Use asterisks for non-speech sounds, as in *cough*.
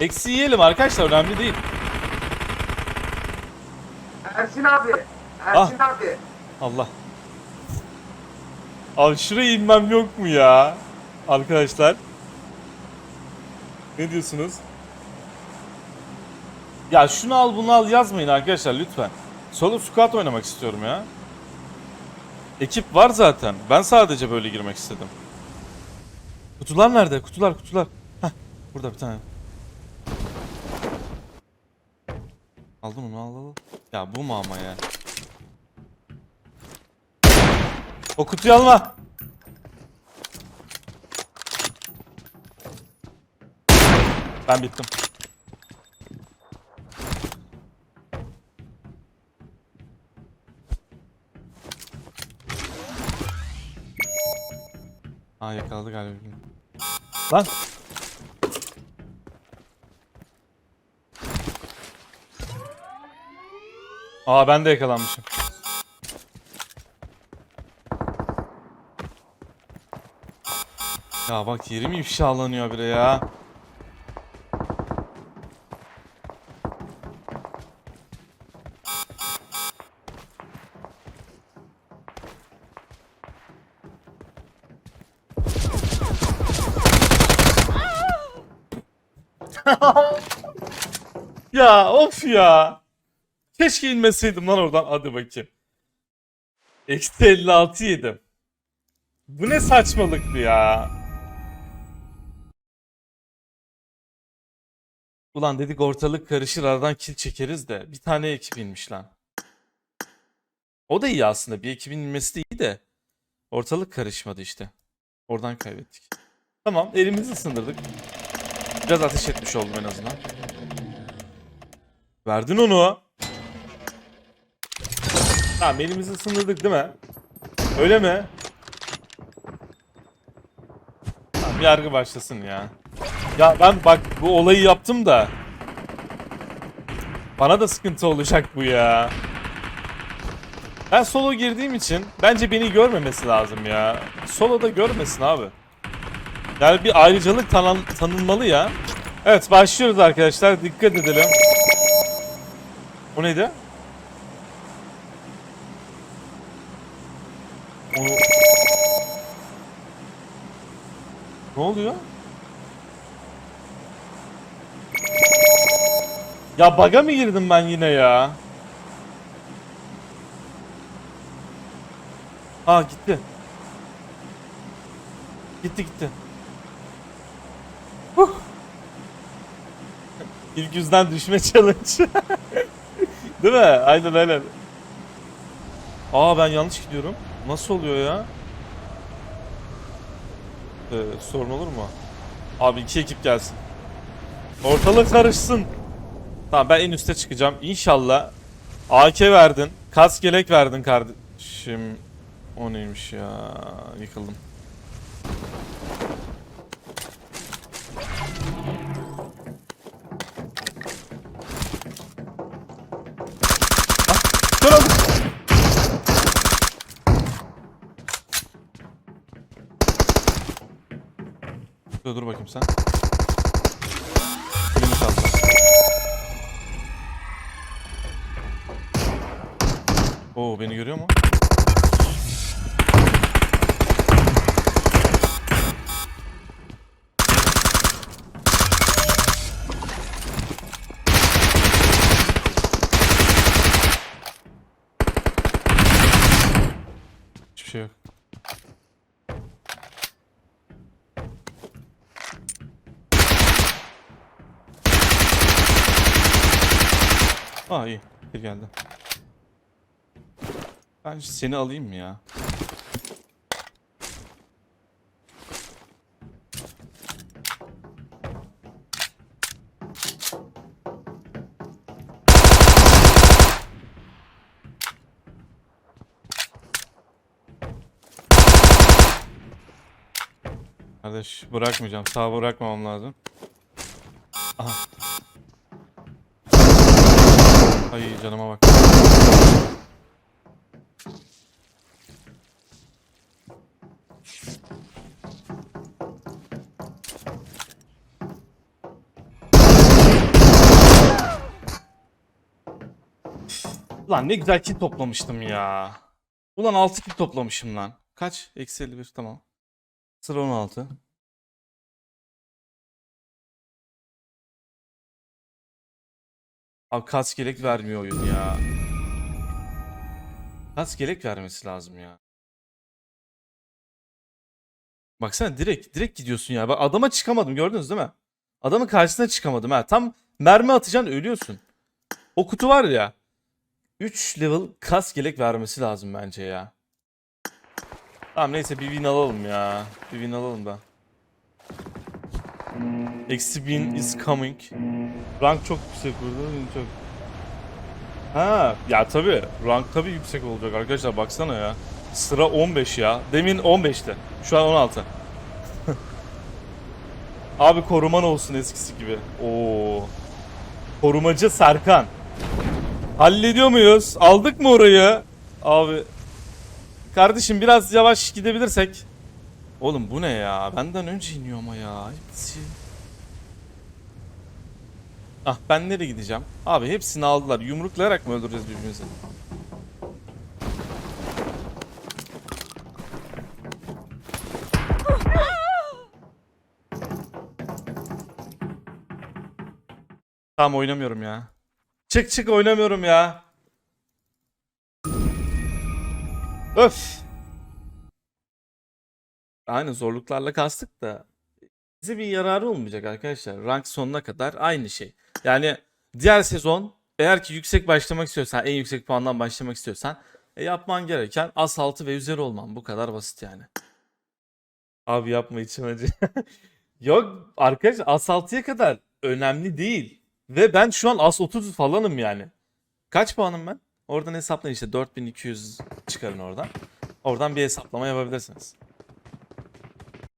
Eksi yiyelim arkadaşlar önemli değil. Ersin abi. Ersin abi. Allah. Abi şuraya inmem yok mu ya? Arkadaşlar. Ne diyorsunuz? Ya şunu al bunu al yazmayın arkadaşlar lütfen. Solo squad oynamak istiyorum ya. Ekip var zaten. Ben sadece böyle girmek istedim. Kutular nerede? Kutular kutular. Heh, burada bir tane. Aldım onu al al. Ya bu mu ama ya? O kutuyu alma. Ben bittim. Aa yakaladı galiba. Lan. Aa ben de yakalanmışım. Ya bak yerim ifşalanıyor bile ya. *laughs* ya of ya. Keşke inmeseydim lan oradan. Hadi bakayım. Eksi 56 yedim. Bu ne saçmalıktı ya. Ulan dedik ortalık karışır aradan kill çekeriz de bir tane ekip inmiş lan. O da iyi aslında bir ekibin inmesi de iyi de ortalık karışmadı işte. Oradan kaybettik. Tamam elimizi ısındırdık. Biraz ateş etmiş oldum en azından. Verdin onu. Tamam elimizi ısındırdık değil mi? Öyle mi? Tamam yargı başlasın ya. Ya ben bak bu olayı yaptım da. Bana da sıkıntı olacak bu ya. Ben solo girdiğim için bence beni görmemesi lazım ya. Solo da görmesin abi. Yani bir ayrıcalık tanın, tanınmalı ya. Evet başlıyoruz arkadaşlar. Dikkat edelim. O neydi? O... Ne oluyor? Ya baga mı girdim ben yine ya? Ha gitti. Gitti gitti. Huh. İlk yüzden düşme challenge. *laughs* Değil mi? Aynen aynen. Aa ben yanlış gidiyorum. Nasıl oluyor ya? Ee, sorun olur mu? Abi iki ekip gelsin. Ortalık karışsın. Tamam ben en üste çıkacağım. İnşallah. AK verdin. Kas gelek verdin kardeşim. O neymiş ya? Yıkıldım. Dur dur bakayım sen. Elimi çaldı. Oo beni görüyor mu? Hiçbir şey yok. Aa iyi. Bir geldi. Ben seni alayım mı ya? Kardeş bırakmayacağım. Sağ bırakmamam lazım. Aha. Ay canıma bak. Lan ne güzel kill toplamıştım ya. Ulan 6 kill toplamışım lan. Kaç? Eksi 51 tamam. Sıra 16. Abi kas gerek vermiyor oyun ya. Kas gerek vermesi lazım ya. Baksana direkt direkt gidiyorsun ya. Bak adama çıkamadım gördünüz değil mi? Adamın karşısına çıkamadım ha. Tam mermi atacaksın ölüyorsun. O kutu var ya. 3 level kas gelek vermesi lazım bence ya. Tamam neyse bir win alalım ya. Bir win alalım da. Eksi win is coming. Rank çok yüksek burada. Çok. Ha ya tabi. Rank tabi yüksek olacak arkadaşlar baksana ya. Sıra 15 ya. Demin 15'ti. Şu an 16. *laughs* Abi koruman olsun eskisi gibi. Oo. Korumacı Serkan. Hallediyor muyuz? Aldık mı orayı? Abi. Kardeşim biraz yavaş gidebilirsek. Oğlum bu ne ya? Benden önce iniyor ama ya. Hepsi. Ah ben nereye gideceğim? Abi hepsini aldılar. Yumruklayarak mı öldüreceğiz birbirimizi? Tamam oynamıyorum ya. Çık çık oynamıyorum ya. Öf. Aynı zorluklarla kastık da bize bir yararı olmayacak arkadaşlar. Rank sonuna kadar aynı şey. Yani diğer sezon eğer ki yüksek başlamak istiyorsan, en yüksek puandan başlamak istiyorsan e, yapman gereken as 6 ve üzeri olman. Bu kadar basit yani. Abi yapma içim acı. *laughs* Yok arkadaş as 6'ya kadar önemli değil. Ve ben şu an as 30 falanım yani. Kaç puanım ben? Oradan hesaplayın işte 4200 çıkarın oradan. Oradan bir hesaplama yapabilirsiniz.